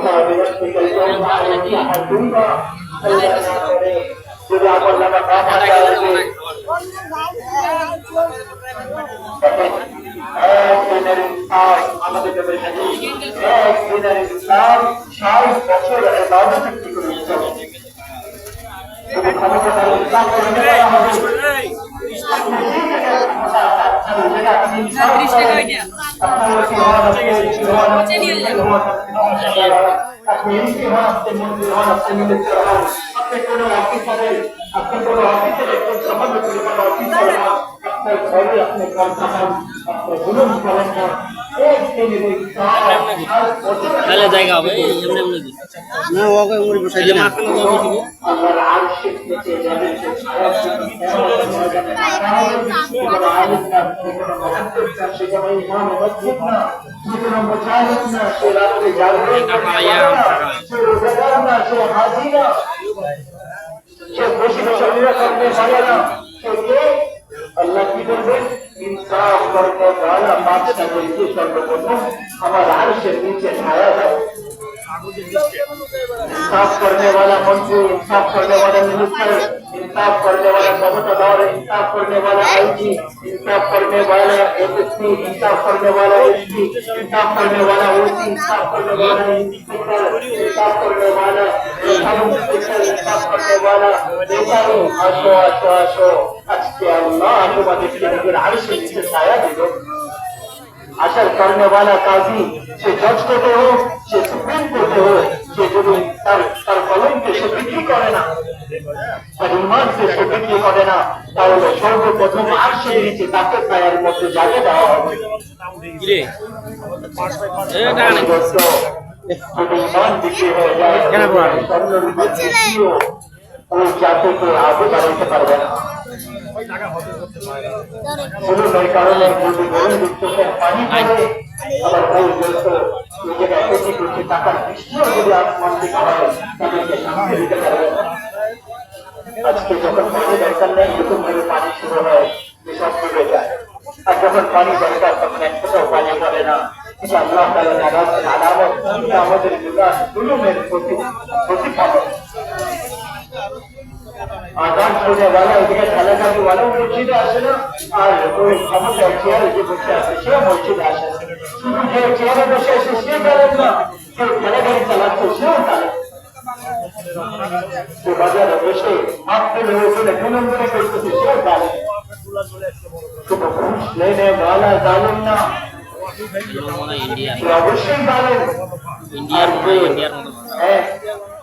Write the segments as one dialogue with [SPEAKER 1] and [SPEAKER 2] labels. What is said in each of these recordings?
[SPEAKER 1] وكفى بنفسك اليوم عليك حسيبا যদি আমার নামে কামা যায় একদিনের ইনসান আমাদের কাছে একদিনের ইনসান ষাট বছর এবাদত কি করেছে मैं इनके हाथ आपसे मन विधान आपसे निमित्त कर रहा हूँ। अपने कोनो ऑफ़िस में अपने कोनो ऑफ़िस में कोई संबंध कोई ऑफ़िस में अपने घर में अपने घर का अपने गुणों का না
[SPEAKER 2] তাহলে জায়গা হবে। এমনি এমনি
[SPEAKER 3] না ওকে উমরি বসাই দিলাম
[SPEAKER 1] আল্লাহর আরশের নিচে যাদের সে আল্লাহ কি বলবেন? ইনসাফ। করতে গালা বাদশা বলছে সর্বপ্রথম আমার আরশের নিচে ছায়া দাও इंसाफ करने वाला मंजू इंसाफ करने वाला मिनिस्टर इंसाफ करने वाला मोहम्मद इंसाफ करने वाला आईजी इंसाफ करने वाला एसएसपी इंसाफ करने वाला एसपी इंसाफ करने वाला ओसी इंसाफ करने वाला इंसाफ करने वाला इंसाफ करने वाला नेताओं आशो आशो आशो अच्छा अल्लाह आशो बातें की अगर आरिश से साया दे दो আসার করনে वाला কাজী সে জজ করতে হোক সে সুপ্রিম করতে হোক সে যদি তার তার কলমকে সে বিক্রি করে না তার ইমানকে সে বিক্রি করে না তাহলে সর্বপ্রথম আর সে নিচে তাকে ছায়ার মধ্যে জাগে দেওয়া হবে। যদি ইমান বিক্রি হয়ে যায়
[SPEAKER 3] কেন পড়াবে?
[SPEAKER 1] বিক্রিও ওই জাতিকে আগে বাড়াইতে পারবে না। আজকে যখন পানি দরকার নেই নতুন ভাবে পানি শুরু হয় সব ডুবে যায় আর যখন পানি দরকার তখন এক ফোঁটাও পানি পড়ে না। এটা আল্লাহ নারাজ আমাদের প্রতি প্রতিফলন আঘাত করে ওইদিকে খেলাধুলা মসজিদে আসে না। আর ওই সমস্যা চেয়ারে যে বসে আছে সে মসজিদে আসে না। শুধু যে চেয়ারে বসে আছে সে জানেন না। যে খেলাধুলি চালাচ্ছে সেও জানে বাজারে বসে হাত ফেলে হয়েছিল কোন অবশ্যই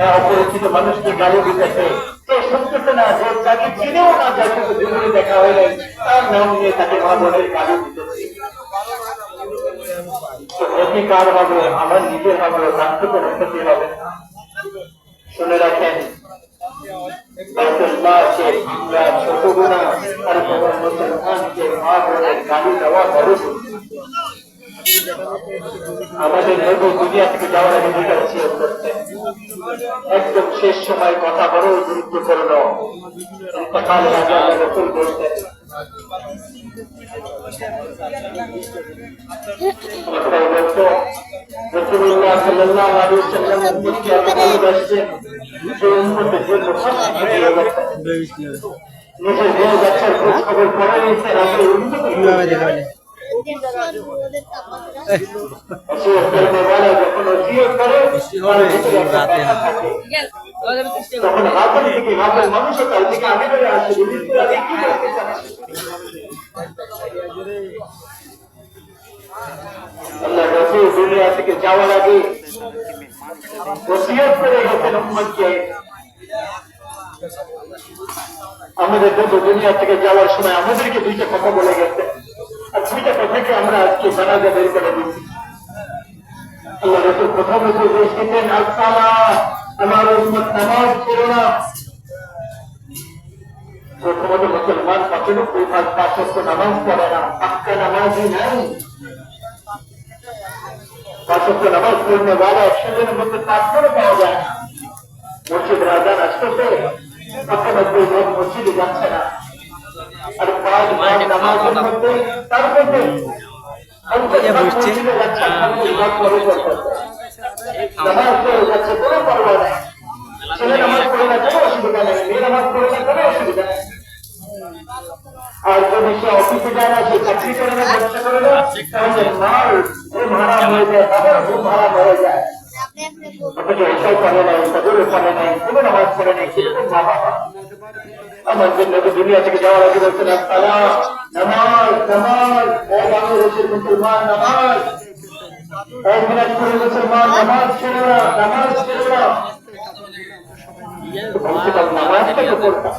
[SPEAKER 1] অপরিচিত মানুষকে গালি দিতেছে। সে শুনতেছে না যে তাকে চিনেও না, যার সাথে জীবনে দেখা হয়ে তার নাম নিয়ে তাকে মা গালি দিতেছে। তো হবে? আমার নিজের হবে তার তো কোনো হবে। শুনে রাখেন ছোট গুণা আর গালি দেওয়া। আমাদের নবী দুনিয়া থেকে যাওয়ার আগে দুইটা ওসিয়ত করতেন একদম শেষ সময় কথা বড় গুরুত্বপূর্ণ ইন্তেকাল আগে আল্লাহ রাসূল বলতেন। নিজের খোঁজ খবর করে একটা দুনিয়া থেকে যাওয়ার আগে আমাদের যত দুনিয়া থেকে যাওয়ার সময় আমাদেরকে দুইটা কথা বলে গেছে। দুইটা কথাকে আমরা আজকে জানাজা বের করে দিচ্ছি আল্লাহ রসুল প্রথমে উপদেশ দিতেন আসালা আমার উম্মত নামাজ ছিল না। মসজিদ রাজান আসতেছে পঁচানব্বই মসজিদে যাচ্ছে না। নেই আর যদি সে অফিসে যায় না সে চাকরি করে না ব্যবসা করে না তাহলে ঘুম হারাম হয়ে যায় তাদের ঘুম হারাম হয়ে যায় অথচ এসব করে নাই তাদেরও করে নাই কোনো নামাজ পড়ে নাই সেরকম মা বাবা আমার জন্য দুনিয়া থেকে যাওয়ার আগে বলছেন তারা নামাজ নামাজ এক বাংলাদেশের মুসলমান নামাজ। এক দিনাজপুরের মুসলমান নামাজ না নামাজ না পড়তাম